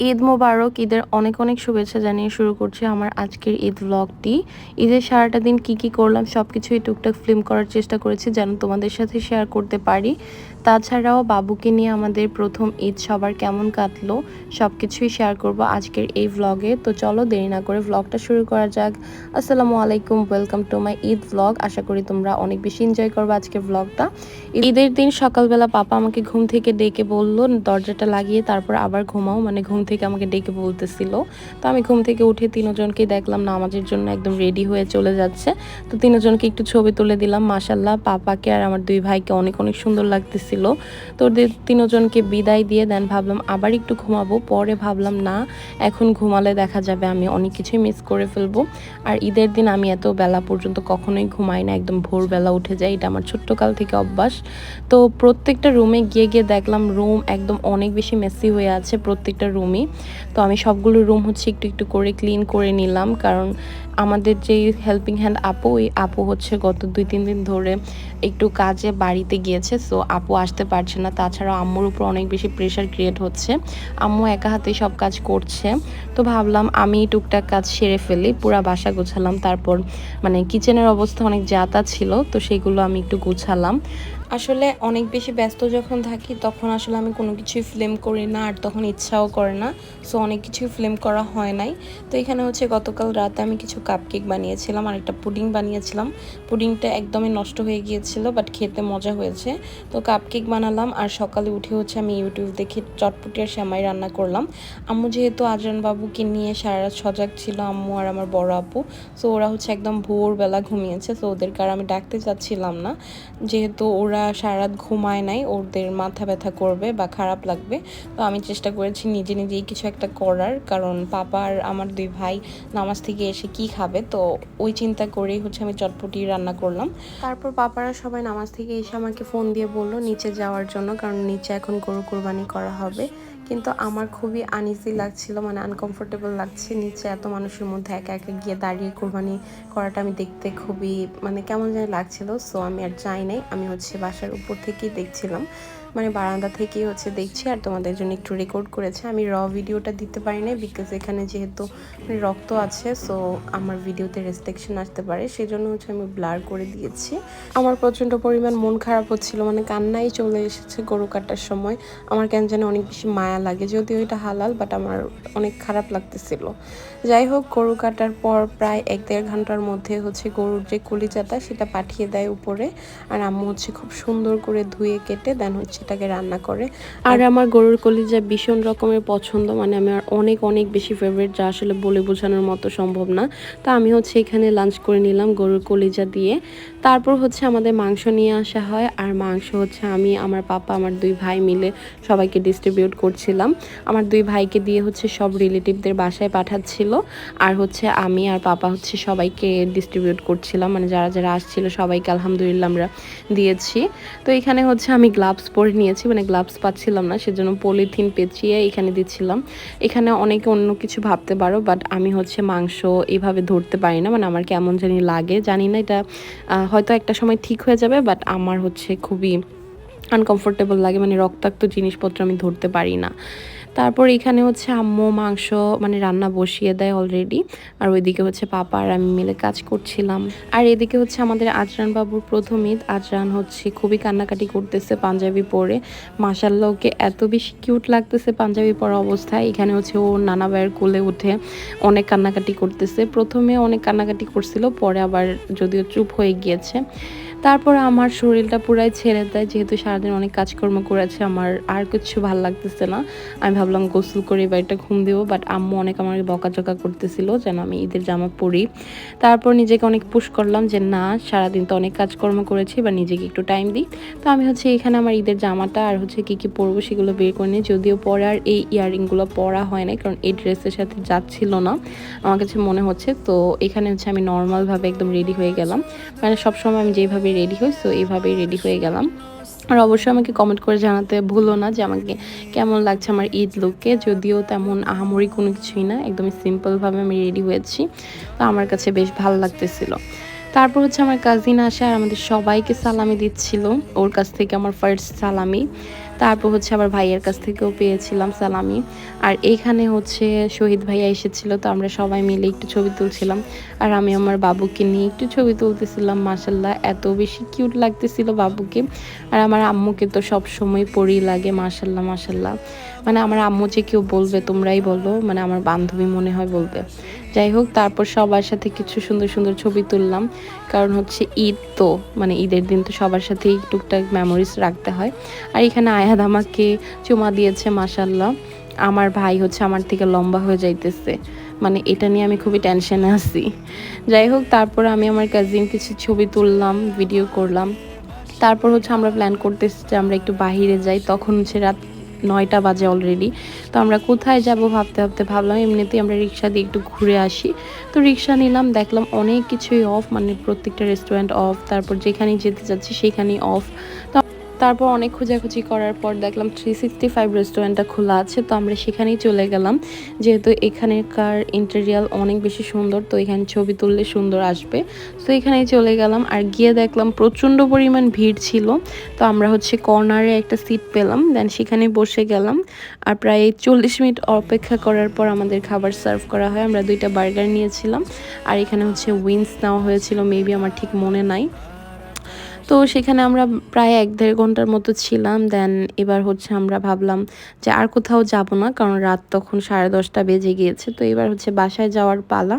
ঈদ মোবারক, ঈদের অনেক অনেক শুভেচ্ছা জানিয়ে শুরু করছি আমার আজকের ঈদ ব্লগটি ঈদের সারাটা দিন কি কি করলাম সব কিছুই টুকটাক ফিল্ম করার চেষ্টা করেছি যেন তোমাদের সাথে শেয়ার করতে পারি। তাছাড়াও বাবুকে নিয়ে আমাদের প্রথম ঈদ সবার কেমন কাটলো সব কিছুই শেয়ার করব আজকের এই ভ্লগে তো চলো দেরি না করে ভ্লগটা শুরু করা যাক। আসসালামু আলাইকুম welcome to my Eid vlog আশা করি তোমরা অনেক বেশি এনজয় করবে আজকের ভ্লগটা ঈদের দিন সকালবেলা পাপা আমাকে ঘুম থেকে ডেকে বলল, দরজাটা লাগিয়ে তারপর আবার ঘুমাও মানে ঘুম থেকে আমাকে ডেকে বলতেছিল। তো আমি ঘুম থেকে উঠে তিনজনকে দেখলাম নামাজের জন্য একদম রেডি হয়ে চলে যাচ্ছে। তো তিনজনকে একটু ছবি তুলে দিলাম মাসাল্লাহ পাপাকে আর আমার দুই ভাইকে অনেক অনেক সুন্দর লাগতেছিল। তো ওদের তিনজনকে বিদায় দিয়ে দেন, ভাবলাম আবার একটু ঘুমাবো। পরে ভাবলাম, না, এখন ঘুমালে দেখা যাবে, আমি অনেক কিছুই মিস করে ফেলব। আর ঈদের দিন আমি এত বেলা পর্যন্ত কখনোই ঘুমাই না, একদম ভোরবেলা উঠে যাই, এটা আমার ছোট্টকাল থেকে অভ্যাস। তো প্রত্যেকটা রুমে গিয়ে গিয়ে দেখলাম রুম একদম অনেক বেশি মেসি হয়ে আছে প্রত্যেকটা রুমই তো আমি সবগুলো রুম হচ্ছে একটু একটু করে ক্লিন করে নিলাম, কারণ আমাদের যে হেল্পিং হ্যান্ড আপু ওই আপু হচ্ছে গত দুই তিন দিন ধরে একটু কাজে বাড়িতে গিয়েছে সো আপু আসতে পারছে না। তাছাড়া আম্মুর উপর অনেক বেশি প্রেশার ক্রিয়েট হচ্ছে। আম্মু একা হাতেই সব কাজ করছে। তো ভাবলাম আমি টুকটাক কাজ সেরে ফেলি, পুরা বাসা গোছালাম। তারপর মানে কিচেনের অবস্থা অনেক জাতা ছিল, তো সেগুলো আমি একটু গুছালাম। আসলে অনেক বেশি ব্যস্ত যখন থাকি, তখন আসলে আমি কোনো কিছুই ফিল্ম করি না আর তখন ইচ্ছাও করে না। সো অনেক কিছুই ফিল্ম করা হয় নাই। তো এখানে হচ্ছে গতকাল রাতে আমি কিছু কাপকেক বানিয়েছিলাম আর একটা পুডিং বানিয়েছিলাম। পুডিংটা একদমই নষ্ট হয়ে গিয়েছিল বাট খেতে মজা হয়েছে। তো কাপকেক বানালাম আর সকালে উঠে হচ্ছে আমি ইউটিউব দেখে চটপটি আর শ্যামাই রান্না করলাম। আম্মু যেহেতু আজরান বাবুকে নিয়ে সারা রাত সজাগ ছিল, আম্মু আর আমার বড় আপু। সো ওরা হচ্ছে একদম ভোরবেলা ঘুমিয়েছে সো ওদেরকে আর আমি ডাকতে চাচ্ছিলাম না। যেহেতু ওরা ওরা সারা রাত ঘুমায় নাই, ওদের মাথা ব্যথা করবে বা খারাপ লাগবে। তো আমি চেষ্টা করেছি নিজে নিজেই কিছু একটা করার, কারণ পাপা আর আমার দুই ভাই নামাজ থেকে এসে কি খাবে, তো ওই চিন্তা করেই হচ্ছে আমি চটপটি রান্না করলাম। তারপর পাপারা সবাই নামাজ থেকে এসে আমাকে ফোন দিয়ে বলল, নিচে যাওয়ার জন্য, কারণ নিচে এখন গরু কোরবানি করা হবে। কিন্তু আমার খুবই আনইজি লাগছিল মানে আনকমফোর্টেবল লাগছে নিচে এত মানুষের মধ্যে একা একা গিয়ে দাঁড়িয়ে কোরবানি করাটা আমি দেখতে খুবই মানে কেমন যেন লাগছিল। সো আমি আর যাই নাই, আমি হচ্ছে বাসার উপর থেকেই দেখছিলাম। মানে বারান্দা থেকেই হচ্ছে দেখছি আর তোমাদের জন্য একটু রেকর্ড করেছে। আমি র ভিডিওটা দিতে পারি না বিকজ এখানে যেহেতু মানে রক্ত আছে সো আমার ভিডিওতে রেস্ট্রিকশন আসতে পারে। সেজন্য হচ্ছে আমি ব্লার করে দিয়েছি। আমার প্রচণ্ড পরিমাণ মন খারাপ হচ্ছিল মানে কান্নাই চলে এসেছে গরু কাটার সময়। আমার কেন জানে অনেক বেশি মায়া লাগে, যদিও এটা হালাল বাট আমার অনেক খারাপ লাগতেছিল। যাই হোক, গরু কাটার পর প্রায় এক দেড় ঘণ্টার মধ্যে হচ্ছে গরুর যে কলিজাটা, সেটা পাঠিয়ে দেয় উপরে। আর আম্মু হচ্ছে খুব সুন্দর করে ধুয়ে কেটে দেন হচ্ছে এটাকে রান্না করে। আর আমার গরুর কলিজা ভীষণ রকমের পছন্দ মানে আমার অনেক অনেক বেশি ফেভারিট যা আসলে বলে বোঝানোর মতো সম্ভব না। তা আমি হচ্ছে এখানে লাঞ্চ করে নিলাম গরুর কলিজা দিয়ে। তারপর হচ্ছে আমাদের মাংস নিয়ে আসা হয়। আর মাংস হচ্ছে আমি আমার পাপা আমার দুই ভাই মিলে সবাইকে ডিস্ট্রিবিউট করছিলাম। আমার দুই ভাইকে দিয়ে হচ্ছে সব রিলেটিভদের বাসায় পাঠাচ্ছিল। আর হচ্ছে আমি আর পাপা হচ্ছে সবাইকে ডিস্ট্রিবিউট করছিলাম। মানে যারা যারা আসছিল সবাইকে আলহামদুলিল্লাহ আমরা দিয়েছি। তো এখানে হচ্ছে আমি গ্লাভস পরে নিয়েছি মানে গ্লাভস পাচ্ছিলাম না, সেজন্য পলিথিন পেঁচিয়ে এখানে দিচ্ছিলাম। এখানে অনেকে অন্য কিছু ভাবতে পারো বাট আমি হচ্ছে মাংস এভাবে ধরতে পারি না মানে আমার কেমন জানি লাগে। জানি না এটা হয়তো একটা সময় ঠিক হয়ে যাবে বাট আমার হচ্ছে খুবই আনকমফোর্টেবল লাগে মানে রক্তাক্ত জিনিসপত্র আমি ধরতে পারি না। তারপর এখানে হচ্ছে আম্মু মাংস মানে রান্না বসিয়ে দেয় অলরেডি আর ওইদিকে হচ্ছে পাপা আর আমি মিলে কাজ করছিলাম। আর এদিকে হচ্ছে আমাদের আজরান বাবুর প্রথম ঈদ। আজরান হচ্ছে খুবই কান্নাকাটি করতেছে পাঞ্জাবি পরে। মাসাল্লাহ ওকে এত বেশি কিউট লাগতেছে পাঞ্জাবি পরা অবস্থায়। এখানে হচ্ছে ও নানা ভাইয়ের কোলে উঠে অনেক কান্নাকাটি করতেছে। প্রথমে অনেক কান্নাকাটি করছিল, পরে আবার যদিও চুপ হয়ে গিয়েছে। তারপর আমার শরীরটা পুরাই ছেড়ে দেয়, যেহেতু সারাদিন অনেক কাজকর্ম করেছে, আমার আর কিছু ভালো লাগতেছে না। আমি ভাবলাম গোসল করে বাড়িটা ঘুম দেবো বাট আম্মু অনেক আমার বকাঝকা করতেছিল যেন আমি ঈদের জামা পরি। তারপর নিজেকে অনেক পুশ করলাম যে, না, সারাদিন তো অনেক কাজকর্ম করেছি বা নিজেকে একটু টাইম দিই। তো আমি হচ্ছে এখানে আমার ঈদের জামাটা আর হচ্ছে কী কী পরবো সেগুলো বের করে নিই। যদিও পরে আর এই ইয়ারিংগুলো পরা হয় না কারণ এই ড্রেসের সাথে যাচ্ছিল না, আমার কাছে মনে হচ্ছে। তো এখানে হচ্ছে আমি নর্মালভাবে একদম রেডি হয়ে গেলাম। মানে সবসময় আমি যেভাবে রেডি হই সো এইভাবেই রেডি হয়ে গেলাম। আর অবশ্যই আমাকে কমেন্ট করে জানাতে ভুলো না যে আমাকে কেমন লাগছে আমার ঈদ লুকে যদিও তেমন আহামরি কোনো কিছুই না, একদমই সিম্পলভাবে আমি রেডি হয়েছি। তো আমার কাছে বেশ ভালো লাগতেছিল। তারপর হচ্ছে আমার কাজিন আসে আর আমাদের সবাইকে সালামি দিচ্ছিল। ওর কাছ থেকে আমার ফার্স্ট সালামি। তারপর হচ্ছে আবার ভাইয়ের কাছ থেকেও পেয়েছিলাম সালামি। আর এইখানে হচ্ছে শহীদ ভাইয়া এসেছিল, তো আমরা সবাই মিলে একটু ছবি তুলছিলাম। আর আমি আমার বাবুকে নিয়ে একটু ছবি তুলতেছিলাম মাসাল্লাহ এত বেশি কিউট লাগতেছিল বাবুকে। আর আমার আম্মুকে তো সব সময় পরি লাগে মাসাল্লাহ মাসাল্লাহ মানে আমার আম্মু যে কেউ বলবে তোমরাই বলো মানে আমার বান্ধবী মনে হয় বলবে। যাই হোক, তারপর সবার সাথে কিছু সুন্দর সুন্দর ছবি তুললাম। কারণ হচ্ছে ঈদ তো মানে ঈদের দিন তো সবার সাথেই টুকটাক মেমোরিজ রাখতে হয়। আর এখানে আয়াদ আমাকে চুমা দিয়েছে মাসাল্লাহ আমার ভাই হচ্ছে আমার থেকে লম্বা হয়ে যাইতেছে। মানে এটা নিয়ে আমি খুবই টেনশনে আছি। যাই হোক, তারপর আমি আমার কাজিন কিছু ছবি তুললাম ভিডিও করলাম। তারপর হচ্ছে আমরা প্ল্যান করতেছি যে আমরা একটু বাহিরে যাই। তখন হচ্ছে রাত নয়টা বাজে অলরেডি তো আমরা কোথায় যাব ভাবতে ভাবতে ভাবলাম, এমনিতেই আমরা রিক্সা দিয়ে একটু ঘুরে আসি। তো রিক্সা নিলাম, দেখলাম অনেক কিছুই অফ মানে প্রত্যেকটা রেস্টুরেন্ট অফ তারপর যেখানেই যেতে যাচ্ছি সেখানেই অফ তো তারপর অনেক খোঁজাখুঁজি করার পর দেখলাম থ্রি সিক্সটি ফাইভ রেস্টুরেন্টটা খোলা আছে, তো আমরা সেখানেই চলে গেলাম। যেহেতু এখানেকার ইন্টেরিয়াল অনেক বেশি সুন্দর, তো এখানে ছবি তুললে সুন্দর আসবে। তো এখানেই চলে গেলাম আর গিয়ে দেখলাম প্রচণ্ড পরিমাণ ভিড় ছিল। তো আমরা হচ্ছে কর্নারে একটা সিট পেলাম দেন সেখানে বসে গেলাম। আর প্রায় চল্লিশ মিনিট অপেক্ষা করার পর আমাদের খাবার সার্ভ করা হয়। আমরা দুইটা বার্গার নিয়েছিলাম। আর এখানে হচ্ছে উইন্স নেওয়া হয়েছিল মেবি আমার ঠিক মনে নাই। তো সেখানে আমরা প্রায় এক দেড় ঘণ্টার মতো ছিলাম। দেন এবার হচ্ছে আমরা ভাবলাম যে আর কোথাও যাব না, কারণ রাত তখন সাড়ে দশটা বেজে গিয়েছে। তো এবার হচ্ছে বাসায় যাওয়ার পালা।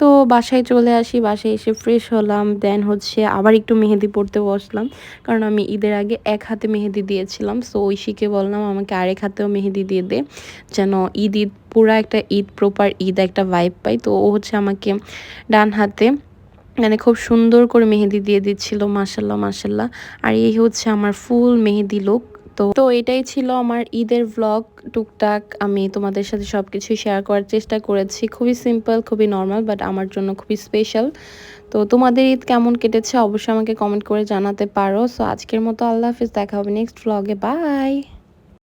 তো বাসায় চলে আসি, বাসায় এসে ফ্রেশ হলাম। দেন হচ্ছে আবার একটু মেহেদি পড়তে বসলাম, কারণ আমি ঈদের আগে এক হাতে মেহেদি দিয়েছিলাম। সো ঐশীকে বললাম, আমাকে আরেক হাতেও মেহেদি দিয়ে দে, যেন ঈদ ঈদ, পুরা একটা ঈদ প্রপার ঈদ একটা ভাইব পাই। তো ও হচ্ছে আমাকে ডান হাতে মানে খুব সুন্দর করে মেহেদি দিয়ে দিচ্ছিল মাসাল্লাহ মাসাল্লাহ আর এই হচ্ছে আমার ফুল মেহেদি লুক তো তো এটাই ছিল আমার ঈদের ব্লগ টুকটাক। আমি তোমাদের সাথে সব কিছুই শেয়ার করার চেষ্টা করেছি। খুবই সিম্পল খুবই নর্মাল বাট আমার জন্য খুবই স্পেশাল তো তোমাদের ঈদ কেমন কেটেছে? অবশ্যই আমাকে কমেন্ট করে জানাতে পারো। সো আজকের মতো আল্লাহ হাফিজ, দেখা হবে নেক্সট ব্লগে বাই